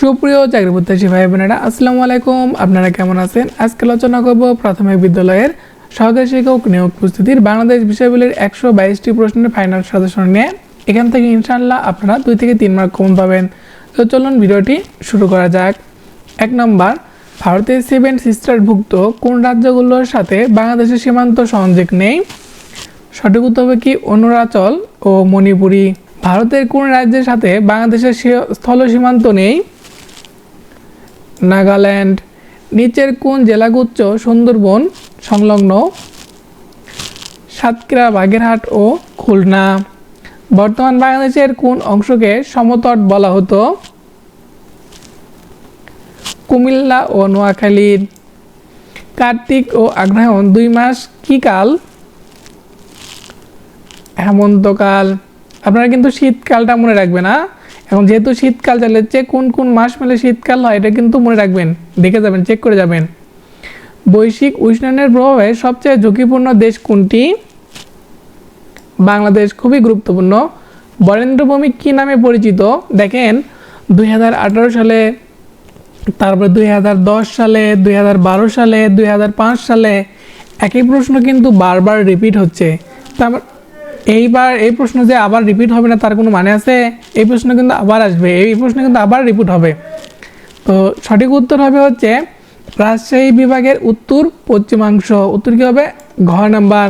সুপ্রিয় চাকরি প্রত্যাশী ভাই বোনেরা, আসসালামু আলাইকুম। আপনারা কেমন আছেন? আজকে আলোচনা করব প্রাথমিক বিদ্যালয়ের সহকারী শিক্ষক নিয়োগ প্রস্তুতির বাংলাদেশ বিষয়গুলির একশো বাইশটি প্রশ্নের ফাইনাল সাজেশন নিয়ে। এখান থেকে ইনশাআল্লাহ আপনারা দুই থেকে তিন মার্ক কমন পাবেন। তো চলুন ভিডিওটি শুরু করা যাক। এক নম্বর, ভারতের সেভেন সিস্টারভুক্ত কোন রাজ্যগুলোর সাথে বাংলাদেশের সীমান্ত সংযোগ নেই? সঠিক উত্তর হবে কি অরুণাচল ও মণিপুরী। ভারতের কোন রাজ্যের সাথে বাংলাদেশের স্থল সীমান্ত নেই? নাগাল্যান্ড। নিচের কোন জেলাগুচ্ছ সুন্দরবন সংলগ্ন? সাতক্ষীরা, বাগেরহাট ও খুলনা। বর্তমান বাংলাদেশের কোন অংশকে সমতট বলা হতো? কুমিল্লা ও নোয়াখালীর কার্তিক ও আগ্রহায়ণ দুই মাস কি কাল? হেমন্তকাল। আপনারা কিন্তু শীতকালটা মনে রাখবে না এখন যেহেতু শীতকাল চালাচ্ছে কোন কোন মাস মেলে শীতকাল হয়, এটা কিন্তু মনে রাখবেন, দেখে যাবেন চেক করে যাবেন। বৈশ্বিক উষ্ণায়নের প্রভাবে সবচেয়ে ঝুঁকিপূর্ণ দেশ কোনটি? বাংলাদেশ, খুবই গুরুত্বপূর্ণ। বরেন্দ্রভূমি কী নামে পরিচিত? দেখেন, দুই হাজার আঠারো সালে, তারপরে দুই সালে, দুই হাজার বারো সালে, দুই হাজার পাঁচ সালে, একই প্রশ্ন কিন্তু বারবার রিপিট হচ্ছে। তারপর এইবার এই প্রশ্ন যে আবার রিপিট হবে না, তার কোনো মানে আছে? এই প্রশ্ন কিন্তু আবার আসবে। এই প্রশ্ন কিন্তু আবার রিপিট হবে। তো সঠিক উত্তর হবে হচ্ছে, রাজশাহী বিভাগের উত্তর পশ্চিমাংশ। উত্তর কী হবে? ঘ নাম্বার।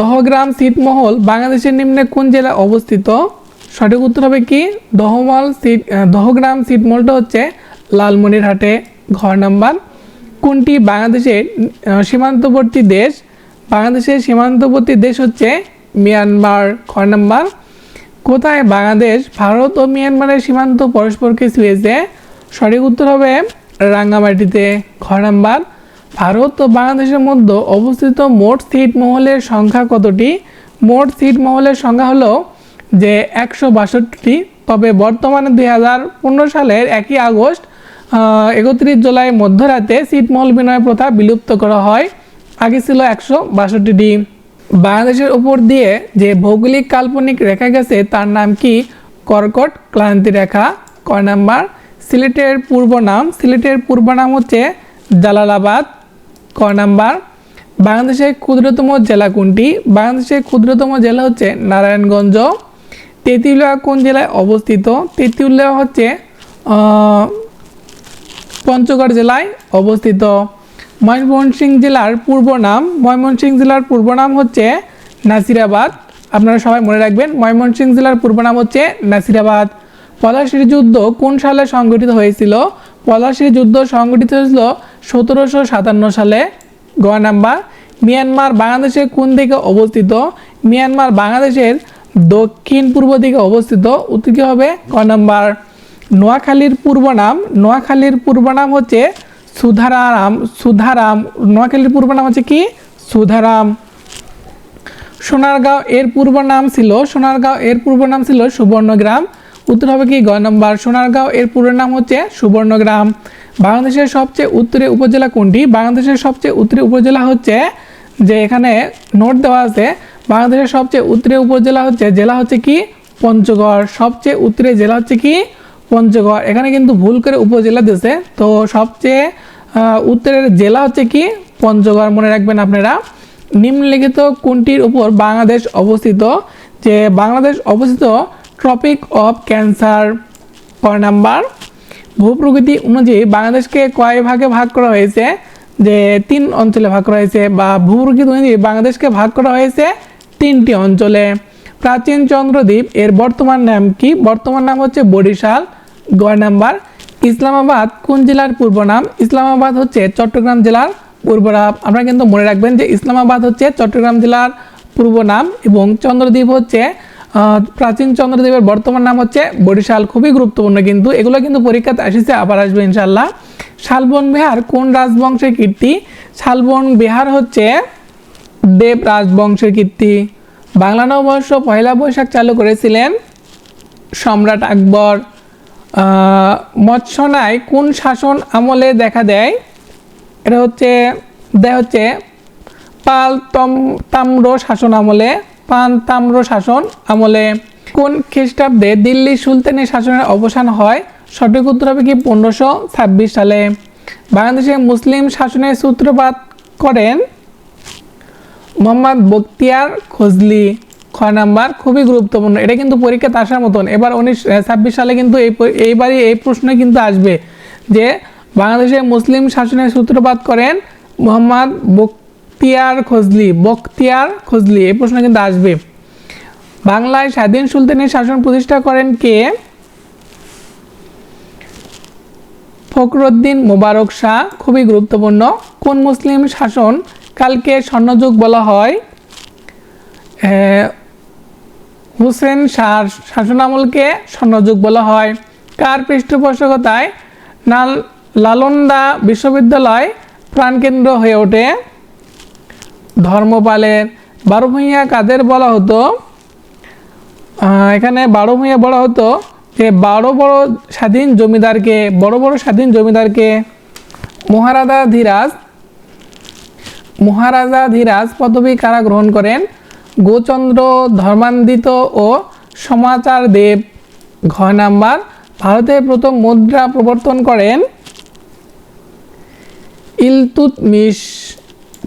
দহগ্রাম ছিটমহল বাংলাদেশের নিম্নে কোন জেলায় অবস্থিত? সঠিক উত্তর হবে কি? দহমল সিট দহগ্রাম ছিটমহলটা হচ্ছে লালমনিরহাটে। ঘর নাম্বার। কোনটি বাংলাদেশের সীমান্তবর্তী দেশ? বাংলাদেশের সীমান্তবর্তী দেশ হচ্ছে মিয়ানমার। ঘর নাম্বার, কোথায় বাংলাদেশ, ভারত ও মিয়ানমারের সীমান্ত পরস্পরকে ছুঁয়েছে সঠিক উত্তর হবে রাঙ্গামাটিতে। ঘর নাম্বার, ভারত ও বাংলাদেশের মধ্যে অবস্থিত মোট সিট মহলের সংখ্যা কতটি? মোট সিট মহলের সংখ্যা হলো যে একশো বাষট্টি, তবে বর্তমানে দুই হাজার পনেরো সালের একই আগস্ট একত্রিশ জুলাই মধ্যরাতে সিটমহল বিনয় প্রথা বিলুপ্ত করা হয়। আগে ছিল একশো বাষট্টিটি বাংলাদেশের উপর দিয়ে যে ভৌগোলিক কাল্পনিক রেখা গেছে, তার নাম কি? কর্কট ক্লান্তি রেখা। কয় নাম্বার? সিলেটের পূর্ব নাম। সিলেটের পূর্ব নাম হচ্ছে জালালাবাদ। ক নাম্বার? বাংলাদেশের ক্ষুদ্রতম জেলা কোনটি? বাংলাদেশের ক্ষুদ্রতম জেলা হচ্ছে নারায়ণগঞ্জ। তেঁতুলিয়া কোন জেলায় অবস্থিত? তেঁতুলিয়া হচ্ছে পঞ্চগড় জেলায় অবস্থিত। ময়মনসিংহ জেলার পূর্ব নাম ময়মনসিংহ জেলার পূর্ব নাম হচ্ছে নাসিরাবাদ। আপনারা সবাই মনে রাখবেন ময়মনসিংহ জেলার পূর্ব নাম হচ্ছে নাসিরাবাদ। পলাশির যুদ্ধ কোন সালে সংগঠিত হয়েছিল? পলাশির যুদ্ধ সংগঠিত হয়েছিল সতেরোশো সাতান্ন সালে। গ নাম্বার, মিয়ানমার বাংলাদেশের কোন দিকে অবস্থিত? মিয়ানমার বাংলাদেশের দক্ষিণ পূর্ব দিকে অবস্থিত, উত্তর হবে ক নাম্বার। নোয়াখালীর পূর্ব নাম, নোয়াখালীর পূর্ব নাম হচ্ছে সুধারাম সুধারাম, নোয়াখালীর পূর্ব নাম হচ্ছে কি? সুধারাম। সোনারগাঁও এর পূর্ব নাম ছিল, সোনারগাঁও এর পূর্ব নাম ছিল সুবর্ণগ্রাম। উত্তর হবে কি? গ নম্বর। সোনারগাঁও এর পূর্ব নাম হচ্ছে সুবর্ণগ্রাম। বাংলাদেশের সবচেয়ে উত্তরে উপজেলা কোনটি? বাংলাদেশের সবচেয়ে উত্তরে উপজেলা হচ্ছে যে এখানে নোট দেওয়া আছে, বাংলাদেশের সবচেয়ে উত্তরে উপজেলা হচ্ছে, জেলা হচ্ছে কি? পঞ্চগড়। সবচেয়ে উত্তরে জেলা হচ্ছে কি? পঞ্চগড়। এখানে কিন্তু ভুল করে উপজেলা দিয়েছে। তো সবচেয়ে উত্তরের জেলা হচ্ছে কি? পঞ্চগড়। মনে রাখবেন আপনারা। নিম্নলিখিত কোনটির উপর বাংলাদেশ অবস্থিত? যে বাংলাদেশ অবস্থিত ট্রপিক অফ ক্যান্সার কয় নাম্বার। ভূপ্রকৃতি অনুযায়ী বাংলাদেশকে কয় ভাগে ভাগ করা হয়েছে? যে তিন অঞ্চলে ভাগ করা হয়েছে বা ভূপ্রকৃতি অনুযায়ী বাংলাদেশকে ভাগ করা হয়েছে তিনটি অঞ্চলে। প্রাচীন চন্দ্রদ্বীপ, এর বর্তমান নাম কি? বর্তমান নাম হচ্ছে বরিশাল। গয় নাম্বার, ইসলামাবাদ কোন জেলার পূর্ব নাম? ইসলামাবাদ হচ্ছে চট্টগ্রাম জেলার পূর্ব নাম। আপনারা কিন্তু মনে রাখবেন যে ইসলামাবাদ হচ্ছে চট্টগ্রাম জেলার পূর্ব নাম এবং চন্দ্রদ্বীপ হচ্ছে প্রাচীন চন্দ্রদ্বীপের বর্তমান নাম হচ্ছে বরিশাল। খুবই গুরুত্বপূর্ণ কিন্তু। এগুলো কিন্তু পরীক্ষাতে আসছে, আবার আসবে ইনশাল্লাহ শালবন বিহার কোন রাজবংশের কীর্তি? শালবন বিহার হচ্ছে দেব রাজবংশের কীর্তি। বাংলা নববর্ষ পয়লা বৈশাখ চালু করেছিলেন সম্রাট আকবর। মৎস্যনায় কোন শাসন আমলে দেখা দেয়? এটা হচ্ছে, দেয় হচ্ছে পাল তম তাম্র শাসন আমলে পান তাম্র শাসন আমলে। কোন খ্রিস্টাব্দে দিল্লি সুলতানের শাসনের অবসান হয়? সঠিক উত্তর হবে কি পনেরোশো ছাব্বিশ সালে। বাংলাদেশে মুসলিম শাসনের সূত্রপাত করেন মোহাম্মদ বখতিয়ার খজলি। খ নাম্বার, খুবই গুরুত্বপূর্ণ। এটা কিন্তু পরীক্ষাতে আসার মতন। এবার উনিশ ছাব্বিশ সালে কিন্তু এই এইবারই এই প্রশ্ন কিন্তু আসবে যে বাংলাদেশে মুসলিম শাসনের সূত্রপাত করেন মোহাম্মদ বখতিয়ার খজলি বখতিয়ার খজলি। এই প্রশ্ন কিন্তু আসবে। বাংলায় স্বাধীন সুলতানের শাসন প্রতিষ্ঠা করেন কে? ফখরুদ্দিন মোবারক শাহ, খুবই গুরুত্বপূর্ণ। কোন মুসলিম শাসন কালকে স্বর্ণযুগ বলা হয়? হুসেন শাহ শাসনামলকে স্বর্ণযুগ বলা হয়। কার পৃষ্ঠপোষকতায় নাল, লালন্দা বিশ্ববিদ্যালয় প্রাণকেন্দ্র হয়ে ওঠে? ধর্মপালের বারো ভূঁইয়া কাদের বলা হতো? এখানে বারো ভূঁইয়া বলা হতো যে বারো বড় স্বাধীন জমিদারকে, বড় বড় স্বাধীন জমিদারকে। মহারাজা ধীরাজ মহারাজা ধীরাজ পদবী কারা গ্রহণ করেন? গোচন্দ্র ধর্মান্বিত ও সমাচার দেব। ঘ নাম্বার, ভারতে প্রথম মুদ্রা প্রবর্তন করেন ইলতুতমিশ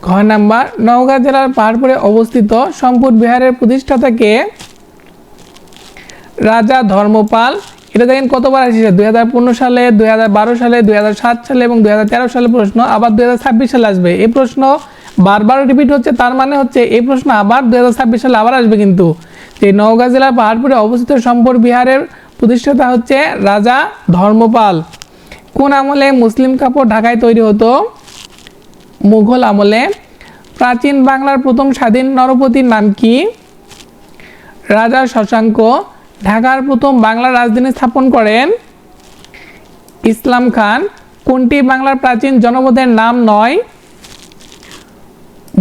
ঘ নাম্বার, নওগাঁ জেলার পাহাড়পুরে অবস্থিত সম্পুর বিহারের প্রতিষ্ঠাতাকে রাজা ধর্মপাল। এটা দেখেন কতবার এসেছে? দুই হাজার পনেরো সালে, দুই হাজার বারো সালে, দুই হাজার সাত সালে এবং দুই হাজার তেরো সালে প্রশ্ন, আবার দুই হাজার ছাব্বিশ সালে আসবে। এই প্রশ্ন বারবার রিপিট হচ্ছে, তার মানে হচ্ছে এই প্রশ্ন আবার দু হাজার ছাব্বিশ সালে আবার আসবে কিন্তু। যে নওগাঁ জেলার পাহাড়পুরে অবস্থিত সম্পর বিহারের প্রতিষ্ঠাতা হচ্ছে রাজা ধর্মপাল। কোন আমলে মুসলিম কাপড় ঢাকায় তৈরি হতো? মুঘল আমলে। প্রাচীন বাংলার প্রথম স্বাধীন নরপতির নাম কি? রাজা শশাঙ্ক। ঢাকার প্রথম বাংলার রাজধানী স্থাপন করেন ইসলাম খান। কোনটি বাংলার প্রাচীন জনপদের নাম নয়?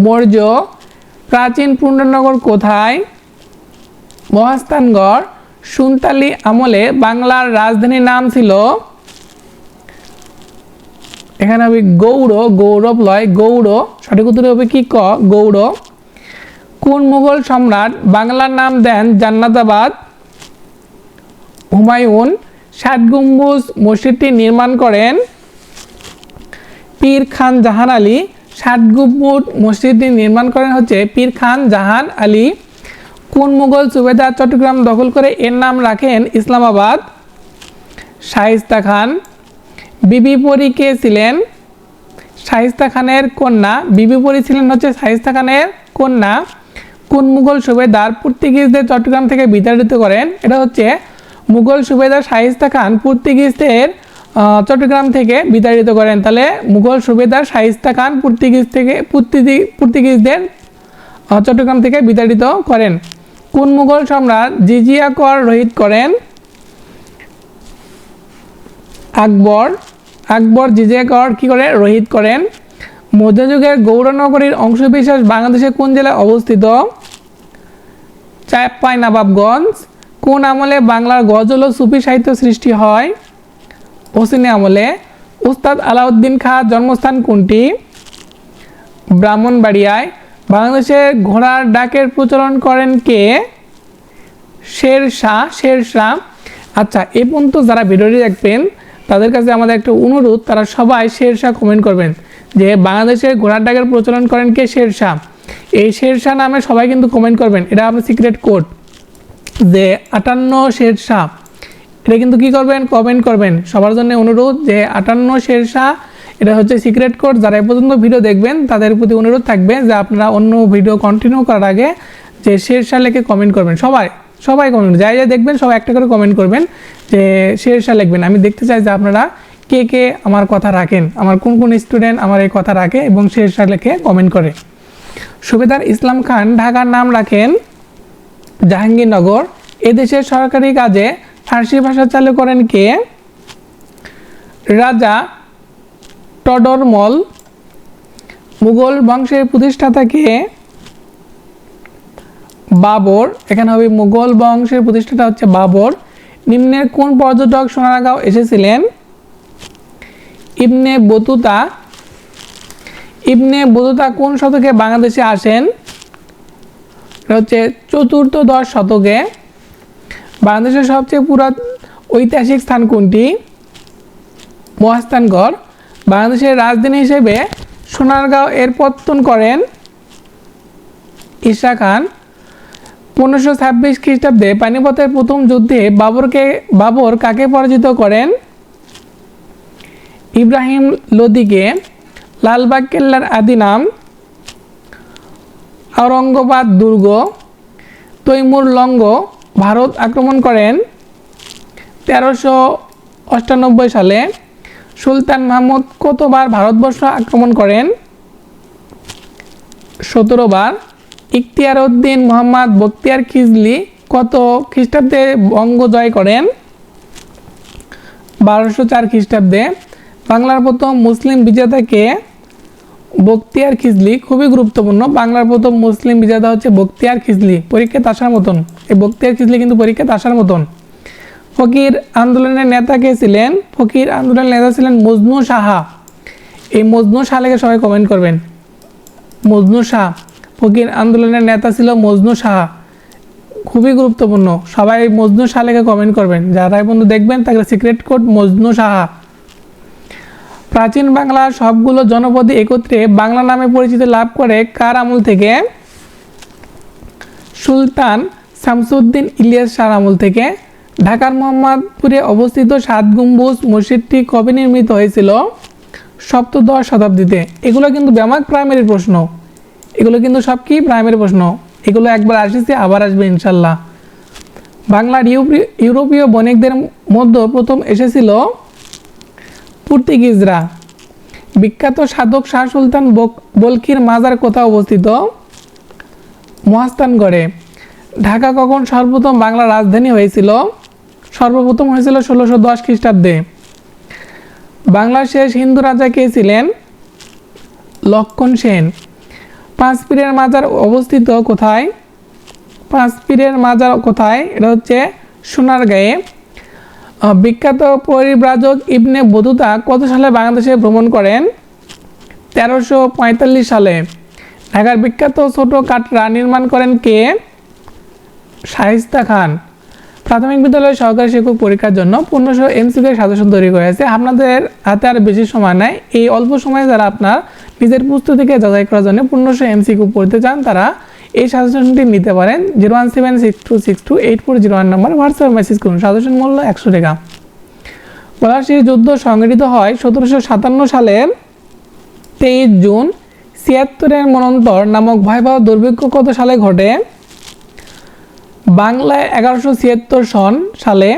মৌর্য প্রাচীন পূর্ণনগর কোথায়? মহাস্থানগড় সুনতালি আমলে বাংলার রাজধানীর নাম ছিল এখানে হবে গৌড় গৌরব লয় গৌড়। সঠিক উত্তর হবে কি ক? গৌড়। কোন মুঘল সম্রাট বাংলার নাম দেন জান্নাতাবাদ? হুমায়ুন ষাট গম্বুজ মসজিদটি নির্মাণ করেন পীর খান জাহান আলী। ষাট মসজিদটি নির্মাণ করেন হচ্ছে পীর খান জাহান আলী। কোন মুঘল সুবেদার চট্টগ্রাম দখল করে এর নাম রাখেন ইসলামাবাদ। শাহিস্তা খান। বিবি পরী কে ছিলেন? শাহিস্তা খানের কন্যা। বিবি পরী ছিলেন হচ্ছে শাহিস্তা খানের কন্যা। কোন মুঘল সুবেদার পর্তুগিজদের চট্টগ্রাম থেকে বিতাড়িত করেন? এটা হচ্ছে মুঘল সুবেদার শাহিস্তা খান পর্তুগিজদের চট্টগ্রাম থেকে বিতাড়িত করেন। তাহলে মুঘল সুবেদার শাহিস্তা খান পর্তুগিজ থেকে পর্তুগি- পর্তুগিজদের চট্টগ্রাম থেকে বিতাড়িত করেন। কোন মুঘল সম্রাট জিজিয়া কর রহিত করেন? আকবর। আকবর জিজিয়া কর কী করে? রহিত করেন। মধ্যযুগের গৌরনগরীর অংশবিশেষ বাংলাদেশের কোন জেলায় অবস্থিত? চাপাই নবাবগঞ্জ কোন আমলে বাংলার গজল ও সুফি সাহিত্য সৃষ্টি হয়? ওসিনী আমলে উস্তাদ আলাউদ্দিন খাঁ জন্মস্থান কোনটি? ব্রাহ্মণবাড়িয়ায়। বাংলাদেশে ঘোড়ার ডাকের প্রচলন করেন কে? শের শাহ শের শাহ। আচ্ছা এ পর্যন্ত যারা ভিডিওটি দেখবেন, তাদের কাছে আমাদের একটা অনুরোধ, তারা সবাই শের শাহ কমেন্ট করবেন যে বাংলাদেশের ঘোড়ার ডাকের প্রচলন করেন কে? শের শাহ। এই শের শাহ নামে সবাই কিন্তু কমেন্ট করবেন, এটা আপনার সিক্রেট কোড যে আটান্ন শের শাহ। এটা কিন্তু কি করবেন? কমেন্ট করবেন। সবার জন্য অনুরোধ যে আটান্ন শের শাহ এটা হচ্ছে সিক্রেট কোড যারা এ পর্যন্ত ভিডিও দেখবেন, তাদের প্রতি অনুরোধ থাকবে যে আপনারা অন্য ভিডিও কন্টিনিউ করার আগে যে শের শাহ লিখে কমেন্ট করবেন। সবাই সবাই কমেন্ট যাই যাই দেখবেন, সবাই একটা করে কমেন্ট করবেন যে শের শাহ লিখবেন। আমি দেখতে চাই যে আপনারা কে কে আমার কথা রাখেন। আমার কোন কোন স্টুডেন্ট আমার এই কথা রাখে এবং শের শাহ লিখে কমেন্ট করে। সুবেদার ইসলাম খান ঢাকার নাম রাখেন জাহাঙ্গীরনগর। এদেশের সরকারি কাজে ফার্সি ভাষা চালু করেন কে? রাজা টডরমল, মুঘল বংশের প্রতিষ্ঠাতা কে? বাবর, এখানে হবে মুঘল বংশের প্রতিষ্ঠাতা হচ্ছে বাবর। নিম্নের কোন পর্যটক সোনারগাঁও এসেছিলেন? Ibn Battuta. ইবনে বতুতা কোন শতকে বাংলাদেশে আসেন? হচ্ছে চতুর্থ দশ শতকে। বাংলাদেশের সবচেয়ে পুরাত ঐতিহাসিক স্থান কোনটি? মহাস্থানগড়। বাংলাদেশের রাজধানী হিসেবে সোনারগাঁও এর পত্তন করেন ঈশা খান। পনেরোশো ছাব্বিশ খ্রিস্টাব্দে পানিপথের প্রথম যুদ্ধে বাবরকে, বাবর কাকে পরাজিত করেন? ইব্রাহিম লোদিকে। লালবাগ কেল্লার আদি নাম আওরঙ্গাবাদ দুর্গ। তৈমুর লঙ্গ। ভারত আক্রমণ করেন তেরোশো অষ্টানব্বই সালে সুলতান মাহমুদ কতবার ভারতবর্ষ আক্রমণ করেন? সতেরো বার ইখতিয়ার উদ্দিন মোহাম্মদ বখতিয়ার খিজলি কত খ্রিস্টাব্দে বঙ্গ জয় করেন? বারোশো চার খ্রিস্টাব্দে। বাংলার প্রথম মুসলিম বিজেতাকে বখতিয়ার খিজলি খুবই গুরুত্বপূর্ণ। বাংলার প্রথম মুসলিম বিজেতা হচ্ছে বখতিয়ার খিজলি পরীক্ষাতে আসার মতন। এই বক্তিয়ার খিজলি কিন্তু পরীক্ষাতে আসার মতন। ফকির আন্দোলনের নেতা কে ছিলেন? ফকির আন্দোলনের নেতা ছিলেন মজনু সাহা। এই মজনু শাহকে সবাই কমেন্ট করবেন। মজনু শাহ ফকির আন্দোলনের নেতা ছিল মজনু শাহ খুবই গুরুত্বপূর্ণ। সবাই মজনু শাহ লেখে কমেন্ট করবেন। যারা বন্ধু দেখবেন তাকে সিক্রেট কোড মজনু সাহা। প্রাচীন বাংলার সবগুলো জনপদী একত্রে বাংলা নামে পরিচিতি লাভ করে কার আমল থেকে? সুলতান শামসুদ্দিন ইলিয়াস শাহ আমল থেকে। ঢাকার মোহাম্মদপুরে অবস্থিত সাত গম্বুজ মসজিদটি কবে নির্মিত হয়েছিল? সপ্তদশ শতাব্দীতে। এগুলো কিন্তু ব্যামাক প্রাইমারি প্রশ্ন। এগুলো কিন্তু সব কি প্রাইমারি প্রশ্ন? এগুলো একবার আসেছে, আবার আসবে ইনশাল্লাহ। বাংলার ইউরোপীয় ইউরোপীয় বণিকদের মধ্যে প্রথম এসেছিল পর্তুগিজরা বিখ্যাত সাধক শাহ সুলতান বলকির মাজার কোথায় অবস্থিত? মহাস্থানগড়ে। ঢাকা কখন সর্বপ্রথম বাংলার রাজধানী হয়েছিল? সর্বপ্রথম হয়েছিল ষোলোশো দশ খ্রিস্টাব্দে। বাংলার শেষ হিন্দু রাজা কে ছিলেন? লক্ষণ সেন। পাঁচ পীরের মাজার অবস্থিত কোথায়? পাঁচ পীরের মাজার কোথায়? এটা হচ্ছে সোনারগাঁয়ে। বিখ্যাত পরিব্রাজক ইবনে বতুতা কত সালে বাংলাদেশে ভ্রমণ করেন? তেরোশো সালে। ঢাকার বিখ্যাত ছোট কাটরা নির্মাণ করেন কে? শাহিস্তা খান। প্রাথমিক বিদ্যালয়ে সহকারী শিক্ষক পরীক্ষার জন্য পনেরোশো এমসিকে সাজেশন তৈরি করা হয়েছে আপনাদের হাতে আর বেশি সময় নেই। এই অল্প সময়ে যারা আপনার নিজের পুস্তকটিকে যাচাই করার জন্য পনেরোশো এমসিকিউ পড়তে চান, তারা এই সাজেশনটি নিতে পারেন zero one seven six two six two eight four zero one number WhatsApp message করুন সাজেশন মূল্য একশো টাকা। পলাশির যুদ্ধ সংগঠিত হয় সতেরোশো সাতান্ন সালের তেইশ জুন, ছিয়াত্তরের মনন্তর নামক ভয়াবহ দুর্ভিক্ষ কত সালে ঘটে? বাংলায় এগারোশো ছিয়াত্তর সন সালে,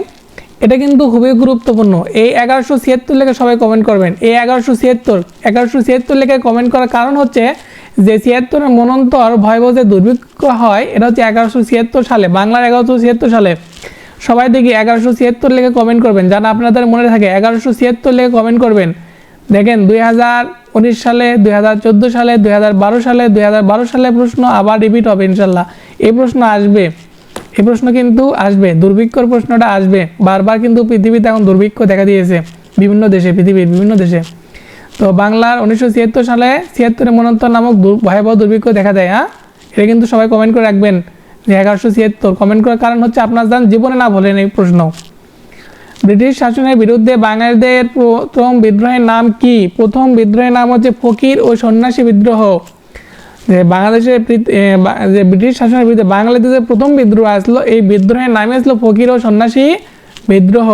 এটা কিন্তু খুবই গুরুত্বপূর্ণ। এই এগারোশো ছিয়াত্তর লেখে সবাই কমেন্ট করবেন। এই এগারোশো ছিয়াত্তর এগারোশো ছিয়াত্তর লেখে কমেন্ট করার কারণ হচ্ছে যে ছিয়াত্তরের মনন্তর ভয়াবহ যে দুর্ভিক্ষ হয়, এটা হচ্ছে এগারোশো ছিয়াত্তর সালে, বাংলার এগারোশো ছিয়াত্তর সালে। সবাই দেখি এগারোশো ছিয়াত্তর লেখে কমেন্ট করবেন। যারা আপনাদের মনে থাকে, এগারোশো ছিয়াত্তর লেখে কমেন্ট করবেন। দেখেন, দুই হাজার উনিশ সালে, দুই হাজার চোদ্দ সালে, দুই হাজার বারো সালে, দুই হাজার বারো সালে প্রশ্ন আবার রিপিট হবে ইনশাল্লাহ। এই প্রশ্ন আসবে। এই প্রশ্ন কিন্তু আসবে। দুর্ভিক্ষর প্রশ্নটা আসবে। বারবার কিন্তু পৃথিবীতে এখন দুর্ভিক্ষ দেখা দিয়েছে। বিভিন্ন দেশে, পৃথিবীর বিভিন্ন দেশে। তো বাংলার উনিশশো ছিয়াত্তর সালে ছিয়াত্তরের মনন্তর নামক ভয়াবহ দুর্ভিক্ষ দেখা দেয় হ্যাঁ? এটা কিন্তু সবাই কমেন্ট করে রাখবেন যে এগারোশো ছিয়াত্তর। কমেন্ট করার কারণ হচ্ছে আপনার যান জীবনে না ভোলেন এই প্রশ্ন। ব্রিটিশ শাসনের বিরুদ্ধে বাঙালিদের প্রথম বিদ্রোহের নাম কি? প্রথম বিদ্রোহের নাম হচ্ছে ফকির ও সন্ন্যাসী বিদ্রোহ। যে বাংলাদেশের যে ব্রিটিশ শাসনের বিরুদ্ধে বাংলাদেশে যে প্রথম বিদ্রোহ আসলো, এই বিদ্রোহের নামই আসলো ফকির ও সন্ন্যাসী বিদ্রোহ।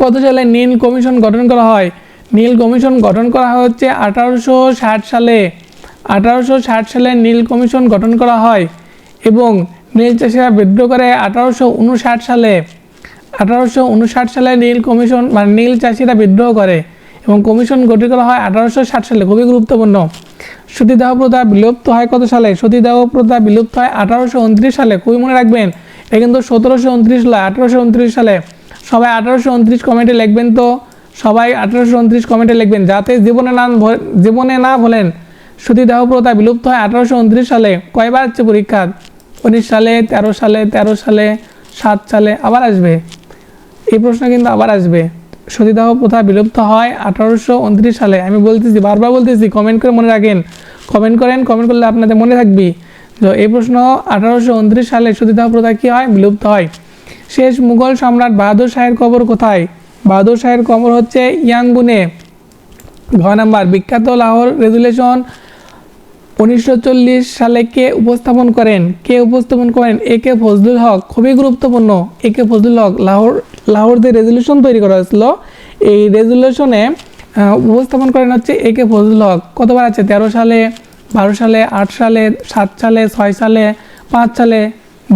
কত সালে নীল কমিশন গঠন করা হয়? নীল কমিশন গঠন করা হচ্ছে আঠারোশো ষাট সালে। আঠারোশো ষাট সালে নীল কমিশন গঠন করা হয় এবং নীল চাষিরা বিদ্রোহ করে আঠারোশো উনষাট সালে। আঠারোশো উনষাট সালে নীল কমিশন মানে নীল চাষিরা বিদ্রোহ করে এবং কমিশন গঠিত করা হয় আঠারোশো ষাট সালে। খুবই গুরুত্বপূর্ণ। সতীদাহ প্রথা বিলুপ্ত হয় কত সালে? সতীদাহ প্রথা বিলুপ্ত হয় আঠারোশো উনত্রিশ সালে। খুবই মনে রাখবেন এটা কিন্তু সতেরোশো উনত্রিশ সালে আঠারোশো উনত্রিশ সালে। সবাই আঠারোশো উনত্রিশ কমেন্টে লিখবেন তো। সবাই আঠারোশো উনত্রিশ কমেন্টে লিখবেন, যাতে জীবনে না জীবনে না বলেন সতীদাহ প্রথা বিলুপ্ত হয় আঠারোশো উনত্রিশ সালে, কয়বার হচ্ছে পরীক্ষা? উনিশ সালে, তেরো সালে তেরো সালে, সাত সালে, আবার আসবে। এই প্রশ্ন কিন্তু আবার আসবে। সতীদাহ প্রথা বিলুপ্ত হয় আঠারোশো উনত্রিশ সালে। আমি বলতেছি, বারবার বলতেছি কমেন্ট করে মনে রাখেন। কমেন্ট করেন কমেন্ট করলে আপনাদের মনে থাকবি তো এই প্রশ্ন, আঠারোশো উনত্রিশ সালে সতীদাহ প্রথা কী হয়? বিলুপ্ত হয়। শেষ মুঘল সম্রাট বাহাদুর শাহের কবর কোথায়? বাহাদুর শাহের কবর হচ্ছে ইয়াংগুনে ঘ নাম্বার বিখ্যাত লাহোর রেজুলেশন উনিশশো চল্লিশ সালে কে উপস্থাপন করেন? কে উপস্থাপন করেন? এ কে ফজলুল হক। খুবই গুরুত্বপূর্ণ। এ কে ফজলুল হক, লাহোর লাহোর যে রেজুলেশন তৈরি করা হয়েছিল। এই রেজুলেশনে উপস্থাপন করেন হচ্ছে এ কে ফজলুল হক। কতবার আছে? তেরো সালে, বারো সালে, আট সালে, সাত সালে, ছয় সালে, পাঁচ সালে।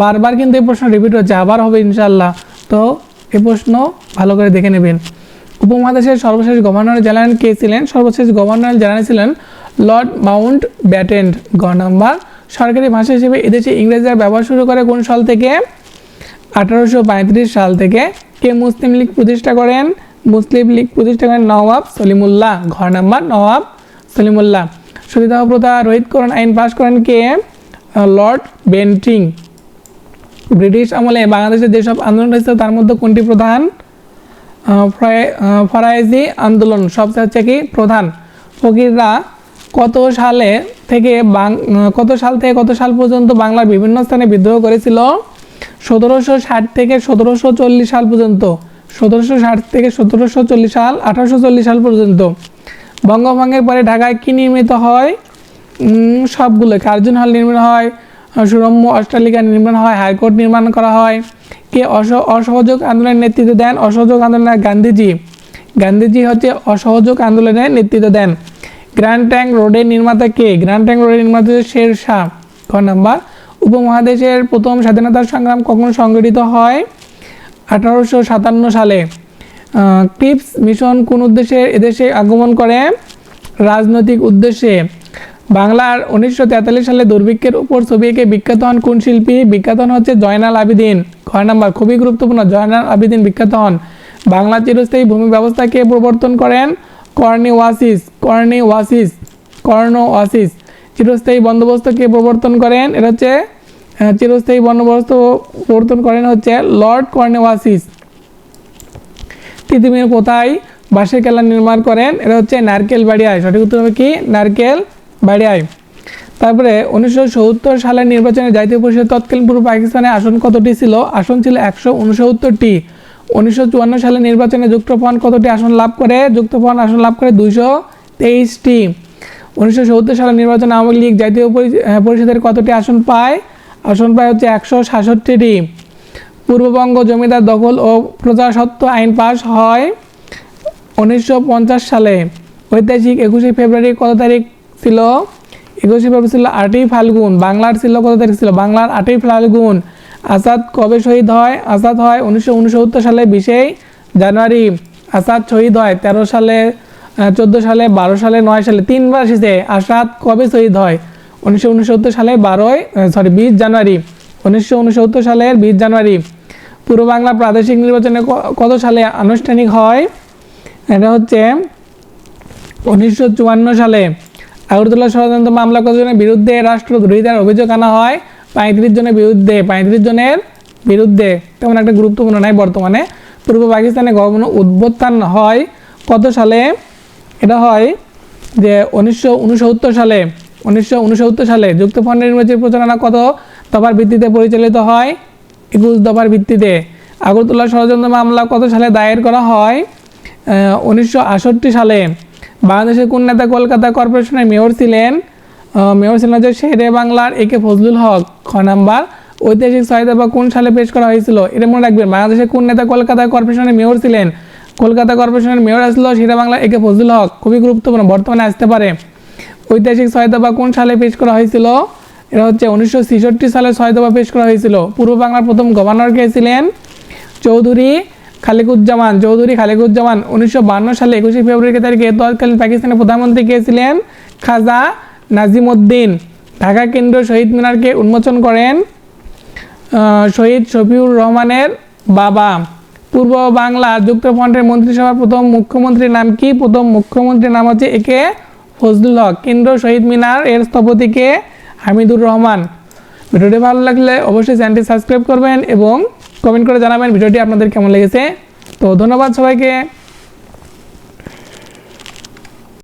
বারবার কিন্তু এই প্রশ্ন রিপিট হচ্ছে। আবার হবে ইনশাল্লাহ তো এই প্রশ্ন ভালো করে দেখে নেবেন। উপমহাদেশের সর্বশেষ গভর্নর জেনারেল কে ছিলেন? সর্বশেষ গভর্নর জেনারেল ছিলেন লর্ড মাউন্ট ব্যাটেন্ড গ নাম্বার, সরকারি ভাষা হিসেবে এদেশে ইংরেজরা ব্যবহার শুরু করে কোন সাল থেকে? আঠারোশো সাল থেকে। কে মুসলিম লীগ প্রতিষ্ঠা করেন? মুসলিম লীগ প্রতিষ্ঠা করেন নওয়াব সলিমুল্লাহ। ঘর নাম্বার, নওয়াব সলিমুল্লাহ। সতীদাহ প্রথা রোহিতকরণ আইন পাশ করেন কে? Lord Bentinck. ব্রিটিশ আমলে বাংলাদেশে যেসব আন্দোলন হয়েছে তার মধ্যে কোনটি প্রধান? ফরাইজি আন্দোলন সবচেয়ে হচ্ছে কি প্রধান? ফকিররা কত সালে থেকে কত সাল থেকে কত সাল পর্যন্ত বাংলার বিভিন্ন স্থানে বিদ্রোহ করেছিল? সতেরোশো ষাট থেকে সতেরোশো চল্লিশ সাল পর্যন্ত। সতেরোশো ষাট থেকে সতেরোশো চল্লিশ সাল, আঠারোশো চল্লিশ সাল পর্যন্ত। বঙ্গভঙ্গের পরে ঢাকায় কী নির্মিত হয়? সবগুলো। কার্জন হল নির্মাণ হয় সুরম্য অট্টালিকা নির্মাণ হয়, হাইকোর্ট নির্মাণ করা হয়। কে অস- অসহযোগ আন্দোলনের নেতৃত্ব দেন অসহযোগ আন্দোলনের গান্ধীজি। গান্ধীজি হচ্ছে অসহযোগ আন্দোলনের নেতৃত্ব দেন। গ্র্যান্ড ট্যাঙ্ক রোডের নির্মাতা কে? গ্র্যান্ড ট্যাঙ্ক রোডের নির্মাতা শের শাহ। ক নাম্বার? উপমহাদেশের প্রথম স্বাধীনতার সংগ্রাম কখন সংগঠিত হয়? আঠারোশো সাতান্ন সালে। ক্রিপস মিশন কোন উদ্দেশ্যে এদেশে আগমন করে? রাজনৈতিক উদ্দেশ্যে। বাংলার উনিশশো তেতাল্লিশ সালে দুর্ভিক্ষের উপর ছবি এঁকে বিখ্যাত হন কোন শিল্পী? বিখ্যাত হন হচ্ছে জয়নাল আবিদিন। ছয় নাম্বার, খুবই গুরুত্বপূর্ণ, জয়নাল আবিদিন বিখ্যাত হন। বাংলা চিরস্থায়ী ভূমি ব্যবস্থা কে প্রবর্তন করেন? Cornwallis Cornwallis, Cornwallis. চিরস্থায়ী বন্দোবস্ত কে প্রবর্তন করেন? এটা হচ্ছে চিরস্থায়ী বন্দোবস্ত প্রবর্তন করেন হচ্ছে লর্ড কর্নেওয়াসিস পৃথিবীর কোথায় বাঁশের কেলা নির্মাণ করেন? এটা হচ্ছে নারকেল বাড়িয়ায়। সঠিক উত্তর হবে কি? নারকেল বাড়িয়ায় তারপরে উনিশশো সত্তর সালের নির্বাচনে জাতীয় পরিষদ তৎকালীন পূর্ব পাকিস্তানে আসন কতটি ছিল? আসন ছিল একশো উনসত্তরটি। উনিশশো চুয়ান্ন সালের নির্বাচনে যুক্তফ্রন্ট কতটি আসন লাভ করে? যুক্তফ্রন্ট আসন লাভ করে দুইশো তেইশটি। উনিশশো সত্তর সালের নির্বাচনে আওয়ামী লীগ জাতীয় পরিষদের কতটি আসন পায়? আসন পায় হচ্ছে একশো সাতষট্টিটি। পূর্ববঙ্গ জমিদার দখল ও প্রজাসত্ব আইন পাস হয় উনিশশো পঞ্চাশ সালে। ঐতিহাসিক একুশে ফেব্রুয়ারি কত তারিখ ছিল, একুশে ফেব্রুয়ারি ছিল আটই ফাল্গুন, বাংলার ছিল কত তারিখ ছিল? বাংলার আটই ফাল্গুন। আসাদ কবে শহীদ হয়? আসাদ হয় উনিশশো উনসত্তর সালে বিশেই জানুয়ারি। আসাদ শহীদ হয় তেরো সালে চোদ্দ সালে, বারো সালে, নয় সালে, তিনবার এসেছে। আসাদ কবে শহীদ হয়? উনিশশো উনসত্তর সালে বারোই সরি বিশ জানুয়ারি। উনিশশো উনসত্তর সালের বিশ জানুয়ারি। পূর্ব বাংলা প্রাদেশিক নির্বাচনে কত সালে আনুষ্ঠানিক হয়? এটা হচ্ছে উনিশশো চুয়ান্ন সালে। আগরতলা ষড়যন্ত্র মামলা কতজনের বিরুদ্ধে রাষ্ট্রদ্রোহিতার অভিযোগ আনা হয়। পঁয়ত্রিশ জনের বিরুদ্ধে, পঁয়ত্রিশ জনের বিরুদ্ধে তেমন একটা গুরুত্বপূর্ণ নয় বর্তমানে। পূর্ব পাকিস্তানে গণ উদ্বোধন হয় কত সালে? এটা হয় যে উনিশশো উনসত্তর সালে, উনিশশো উনসত্তর সালে যুক্তফ্রন্ট নির্বাচনী প্রচারণা কত দফার ভিত্তিতে পরিচালিত হয়? একুশ দফার ভিত্তিতে। আগরতলা ষড়যন্ত্র মামলা কত সালে দায়ের করা হয়? উনিশশো সালে। বাংলাদেশের কোন নেতা কলকাতা কর্পোরেশনের মেয়র ছিলেন? মেয়র ছিলেন হচ্ছে শেরে বাংলার এ কে ফজলুল হক, খ নাম্বার। ঐতিহাসিক সহায়তা বা কোন সালে পেশ করা হয়েছিল? এটা মনে রাখবেন, বাংলাদেশের কোন নেতা কলকাতা কর্পোরেশনের মেয়র ছিলেন? কলকাতা কর্পোরেশনের মেয়র আসলো শেরে বাংলা এ কে ফজলুল হক, খুবই গুরুত্বপূর্ণ, বর্তমানে আসতে পারে। ঐতিহাসিক সহায়তা কোন সালে পেশ করা হয়েছিল? এটা হচ্ছে উনিশশো ছেষট্টি সালে সহায়তা পেশ করা হয়েছিল। পূর্ব বাংলার প্রথম গভর্নর কে ছিলেন? চৌধুরী খালিকুজ্জামান, চৌধুরী খালিকুজ্জামান, উনিশশো বান্ন সালে একুশে ফেব্রুয়ারি তারিখে তৎকালীন পাকিস্তানের প্রধানমন্ত্রী কে ছিলেন? খাজা নাজিমুদ্দিন। ঢাকা কেন্দ্র শহীদ মিনারকে উন্মোচন করেন শহীদ শফিউর রহমানের বাবা। পূর্ব বাংলা যুক্তফ্রন্টের মন্ত্রিসভার প্রথম মুখ্যমন্ত্রীর নাম কি? প্রথম মুখ্যমন্ত্রীর নাম হচ্ছে একে ফজলুল হক। কেন্দ্র শহীদ মিনার এর স্থপতিকে হামিদুর রহমান। ভিডিওটি ভালো লাগলে অবশ্যই চ্যানেলটি সাবস্ক্রাইব করবেন এবং কমেন্ট করে জানাবেন ভিডিওটি আপনাদের কেমন লেগেছে? তো ধন্যবাদ সবাইকে।